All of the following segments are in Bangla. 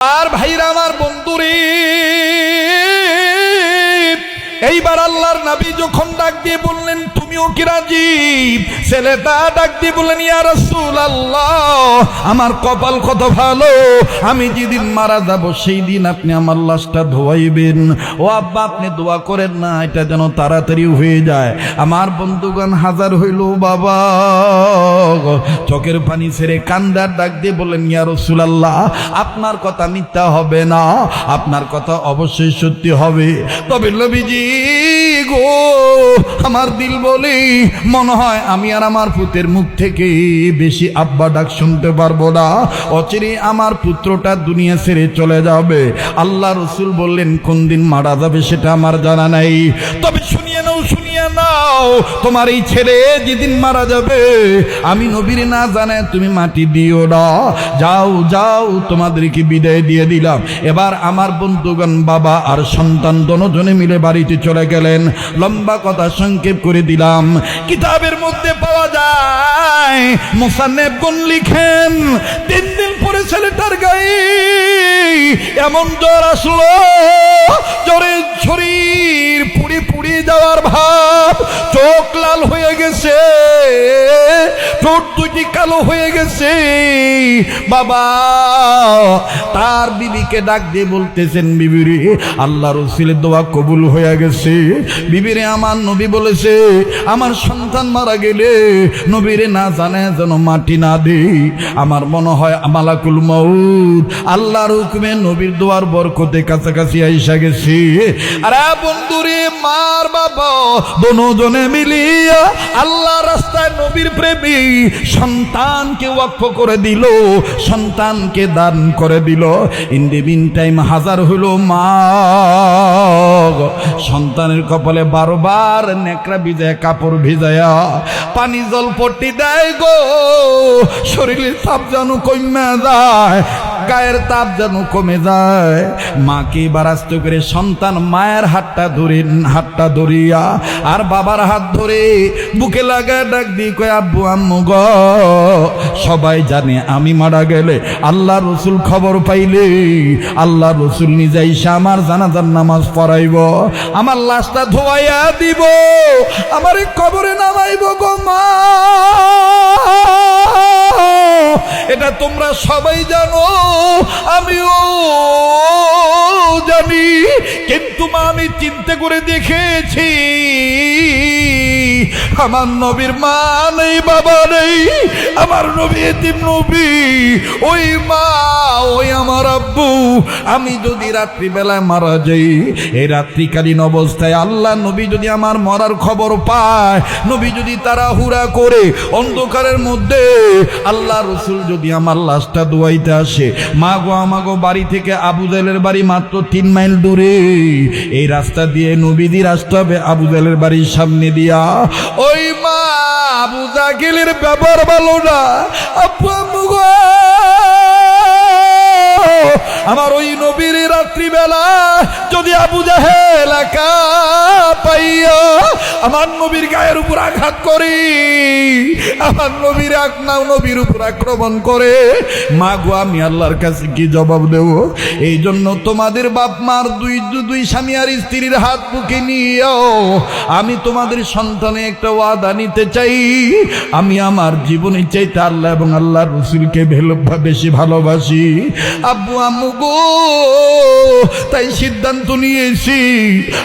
আর ভাইরা আমার বন্ধুরে এইবার আল্লাহর নাবি যখন ডাক দিয়ে বললেন তুমিও কি ডাক দিয়ে আল্লাহ আমার কপাল কত ভালো? আমি যেদিন মারা যাব, সেই দিন আপনি আমার লাশটা ধোয়াইবেন। ও আব্বা, আপনি দোয়া করেন না, এটা যেন তাড়াতাড়ি হয়ে যায়। আমার বন্ধুগণ হাজার হইল, বাবা চোখের পানি ছেড়ে কান্দার ডাক দিয়ে বললেন ইয়া রাসূলুল্লাহ, আপনার কথা মিথ্যা হবে না। আপনার কথা অবশ্যই সত্যি হবে। তবে নবীজি গো, আমার দিল বলে মনে হয় আমি আর আমার পুতের মুখ থেকে বেশি আব্বা ডাক শুনতে পারব না। অচিরে আমার পুত্রটা দুনিয়া ছেড়ে চলে যাবে। আল্লাহ রসুল বললেন কোন দিন মারা যাবে সেটা আমার জানা নাই। তবে নাও শুনিয়ে নাও, তোমার এই ছেলে যেদিন মারা যাবে, আমি নবীর না জানে তুমি মাটি দিও না। যাও যাও, তোমাদেরকে বিদায় দিয়ে দিলাম। এবার আমার বন্ধুগণ, বাবা আর সন্তান দনজনে মিলে বাড়িতে চলে গেলেন। লম্বা কথা সংক্ষেপ করে দিলাম। কিতাবের মধ্যে পাওয়া যায় মোসান্নেবগুন লিখেন, তিন দিন পরে ছেলেটার গায়ে এমন জ্বর আসলো জ্বরে শরীর যাওয়ার ভাব চোখ লাল হয়ে গেছে, ঠোঁট দুটি কালো হয়ে গেছে। বাবা, তার বিবিকে ডাক দিয়ে বলতেছেন, বিবিরে, আল্লাহ রসুলের দোয়া কবুল হয়ে গেছে। বিবিরে, আমার নবী বলেছে, আমার সন্তান মারা গেলে নবীরে না জানে যেন মাটি না দেই। আমার মনে হয় আমালাকুল মউত, আল্লাহর হুকুমে নবীর দোয়ার বরকতে কাছাকাছি আইসা গেছি। আরে বন্ধুরে মার বাবা মিলিয়া আল্লাহ রাস্তায় নবীর প্রেমী সন্তানকে ওয়াক্ফ করে দিল, সন্তানকে দান করে দিল। ইন দি টাইম হাজার হইল মা। সন্তানের কপালে বারবার নেকড়া ভিজায়, কাপড় ভিজায়া পানি জল পট্টি দেয় গো। শরীরের তাপ যেন কমে যায়। গায়ের তাপ যেন কমে যায়। মাকে বারাস্ত করে সন্তান মায়ের হাতটা ধরে হাতটা ধরিয়া আর বাবার হাত ধরে বুকে লাগা ডাক দি কয়, আব্বু, আম্মু গ, সবাই জানে আমি মারা গেলে আল্লাহ রসুল খবর পাইলে, আল্লাহ রসুল নিজে ইসা আমার জানাজার নামাজ পড়াইব, আমার লাশটা ধোয়াইয়া দিব, আমার কবরে নামাইব গো মা। এটা তোমরা সবাই জানো আমিও জানি। কিন্তু মা আমি চিন্তা করে দেখেছি আমার নবীর মা নেই, বাবা নেই। আমার নবী নবী। ওই মা, ওই আমার আব্বু। আমি যদি রাত্রিবেলায় মারা যাই এই রাত্রিকালীন অবস্থায় আল্লাহ নবী যদি আমার মরার খবর পায়, নবী যদি তারা হুরা করে অন্ধকারের মধ্যে আল্লাহ রসুল যদি আমার লাশটা দোয়াইতে আসে, মা গো আমাগো বাড়ি থেকে আবু জালের বাড়ি মাত্র তিন মাইল দূরে। এই রাস্তা দিয়ে নবীদির রাস্তা হবে আবু জালের বাড়ির সামনে দিয়া। ওই মা আবু জাগিলের ব্যাপার ভালো না। আপু আমার নবীর গায়ের উপর আঘাত করি। আমার নবীর নাও, নবীর উপর আক্রমণ করে। মা গো, আমি আল্লাহর কাছে কি জবাব দেব? এই জন্য তোমাদের বাপ মার দুই দুই স্বামী আর স্ত্রীর হাত বুকে নিয়েও আমি তোমাদের সন্তানে একটা ওয়াদা নিতে চাই। আমি আমার জীবনে চাইতে আল্লাহ এবং আল্লাহ রসুলকে বেশি ভালোবাসি। আব্বু, আম্মু গো, তাই সিদ্ধান্ত নিয়েছি।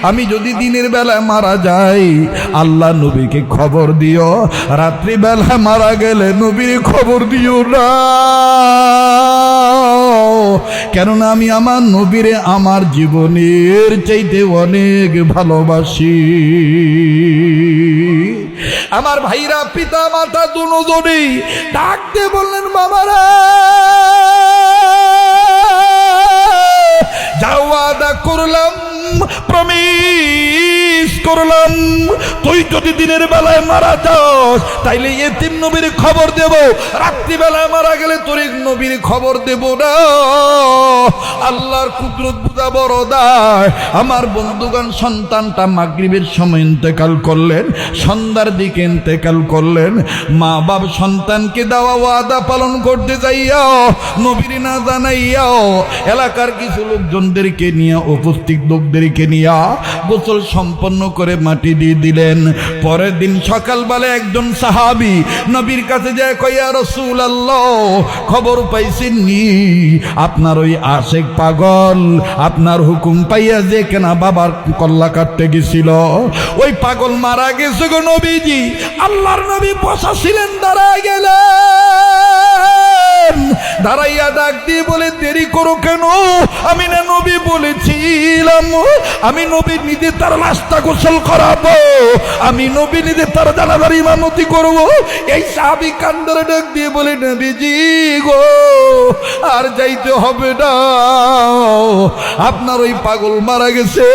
আমি যদি দিনের বেলায় মারা যাই, আল্লাহ নবীকে খবর দিও। রাত্রি বেলা মারা গেলে নবীর খবর দিও না কেননা আমি আমার নবীরে আমার জীবনের চাইতে অনেক ভালোবাসি। আমার ভাইরা, পিতা, মাতা দুজনেই ডাকতে বললেন, বাবারা, যাওয়া করলাম। প্রমিস করলাম। তুই যদি দিনের বেলায় মারা যাস, তাইলে এতিম নবীর খবর দেব। রাত্রিবেলায় মারা গেলে তোর নবীর খবর দেব না। আল্লাহর কুদরত বুঝা বড় দায়। আমার বন্ধুগণ সন্তানটা মাগরিবের সময় ইন্তেকাল করলেন, সন্ধ্যার দিকে ইন্তেকাল করলেন। মা বাপ সন্তানকে দেওয়া ওয়াদা পালন করতে যাইয়াও নবীর না জানাইয়াও এলাকার কিছু লোকজনদেরকে নিয়ে, উপস্থিত লোকদেরকে নিয়ে গোসল সম্পন্ন করে মাটি দিয়ে দিলেন। পরের দিন সকালবেলা একজন সাহাবি নবীর কাছে যায় কইয়া রসুল আল্লাহ খবর পাইছেন নি আপনার ওই আশেক পাগল, আপনার হুকুম পাইয়া যে কেনা বাবার কল্লা কাটতে গেছিল। ওই পাগল মারা গেছে গো নবীজি, আল্লাহর নবী বসা ছিলেন দাঁড়ায় গেলেন। দাঁড়াইয়া ডাক দিয়ে বলে, দেরি করো কেন? আমি না নবী বলেছিলাম। আমি নবী নিজে তার রাস্তা গোসল করাবো। আমি নবী নিজে তার জানাজার ইমামতি করব। এই সাহাবি কান্দরে ডাক দিয়ে বলে, নবীজি গো আর যাইতে হবে না। আপনার ওই পাগল মারা গেছে।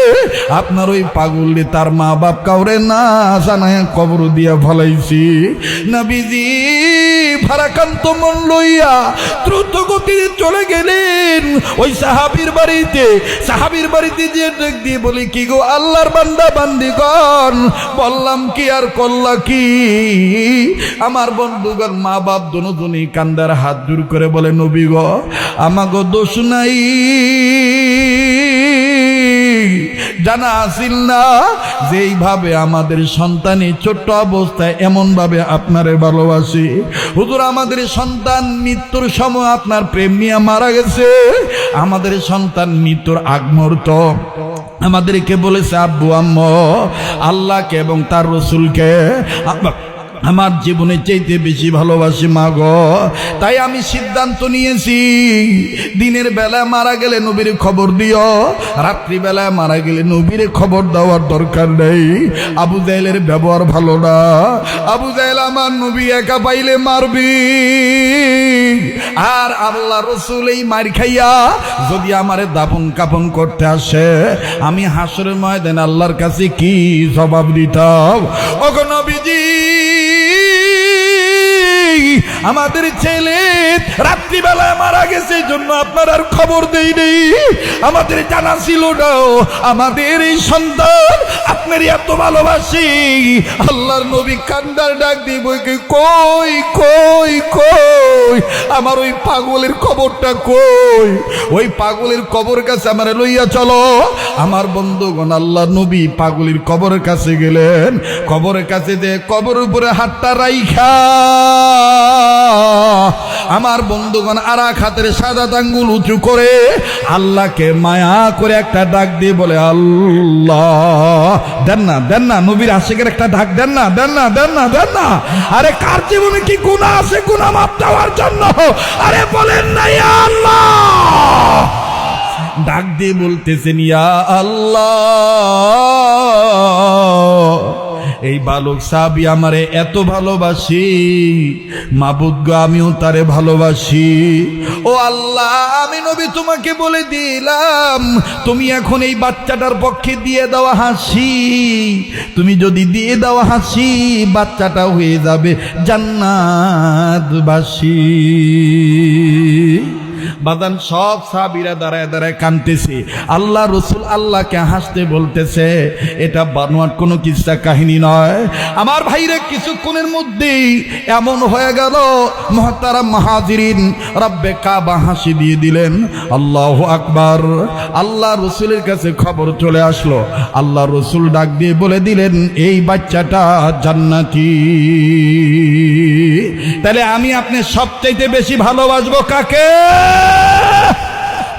আপনার ওই পাগল তার মা বাপ কাউরে না জানায় কবর দিয়া ফলাইছি। নবীজি ফারাকান্ত মন লইয়া দ্রুত গতিতে চলে গেলেন। ওই সাহাবির বাড়িতে সাহাবির বাড়িতে যে ডাক দিয়ে বলি, কি গো আল্লাহর বান্দা বান্দিগণ, বললাম কি আর করলা কি? আমার বন্ধুগণ মা বাপ দুজনই কান্দার হাত দূর করে বলে, নবী গো আমাগো দোষ নাই। জানা আসিল না যেইভাবে আমাদের সন্তানই ছোট্ট অবস্থায় এমনভাবে আপনারে ভালোবাসি। হুজুর, আমাদের সন্তান মৃত্যুর সময় আপনার প্রেম নিয়ে মারা গেছে। আমাদের সন্তান মৃত্যুর আগ মুহূর্ত আমাদেরকে বলেছে, আব্বু, আম্ম, আল্লাহকে এবং তার রসুলকে আমার জীবনে চাইতে বেশি ভালোবাসি মা গো। তাই আমি সিদ্ধান্ত নিয়েছি, দিনের বেলায় মারা গেলে নবীর খবর দিও, রাত্রি বেলায় মারা গেলে নবীর খবর দেওয়ার দরকার নেই। আবু জাইলের ব্যবহার ভালো না। আবু জাইল আমার নবী একা পাইলে মারবি। আর আল্লাহ রসুল এই মার খাইয়া যদি আমারে দাপন কাপন করতে আসে, আমি হাসরের ময়দান আল্লাহর কাছে কি জবাব দিতাম? ওগো নবীজি আমাদের ছেলে রাত্রিবেলা মারা গেছে জন্য আপনার আর খবর দেই নেই। আমাদের জানা ছিল না, আমাদের এই সন্তান আপনার এত ভালোবাসি। আল্লাহর নবী কান্দার ডাক দিব কই কই কই? আমার ওই পাগলের কবরটা কই? ওই পাগলের কবর কাছে আমার লইয়া চলো। আমার বন্ধুগণ আল্লাহ নবী পাগলের কবরের কাছে গেলেন। কবরের কাছে যে কবর উপরে হাতটা রাইখা। আমার বন্ধুগণ আর এক হাতের সাদা আঙ্গুল উঁচু করে আল্লাহকে মায়া করে একটা ডাক দিয়ে বলে, আল্লাহ, দেন না দেন না, নবীর আশেকের একটা ডাক দেন না দেন না দেন না দেন না। আরে কার জীবনে কি গুণা আছে? গুণা মাপ দেওয়ার জন্য। আরে বলেন না আল্লাহ। ডাক দিয়ে বলতেছেন, ইয়া আল্লাহ। এই বালক সাবি আমারে এত ভালোবাসি। মাবুদ গো, আমিও তারে ভালোবাসি। ও আল্লাহ, আমি নবী তোমাকে বলে দিলাম, তুমি এখন এই বাচ্চাটার পক্ষে দিয়ে দেওয়া হাসি। তুমি যদি দিয়ে দেওয়া হাসি, বাচ্চাটা হয়ে যাবে জান্নাতবাসী। বাদান সব সাবিরা দাঁড়ায় দাঁড়ায় কানতেছে আল্লাহ রসুল আল্লাহকে হাসতে বলতেছে, এটা বানোয়ার কোনো কিস্সা কাহিনী নয়। আমার ভাইরে কিছুক্ষণের মধ্যেই এমন হয়ে গেল মহাতারা মাহাজিরিন রব্বে কাবা হাসি দিয়ে দিলেন। আল্লাহ আকবার। আল্লাহ রসুলের কাছে খবর চলে আসলো। আল্লাহ রসুল ডাক দিয়ে বলে দিলেন, এই বাচ্চাটা জান্নাতি। তাহলে আমি আপনি সবচাইতে বেশি ভালোবাসবো কাকে?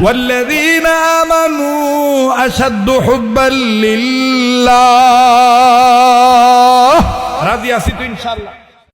والذين آمنوا أشد حبا لله راضي أسيتو إن شاء الله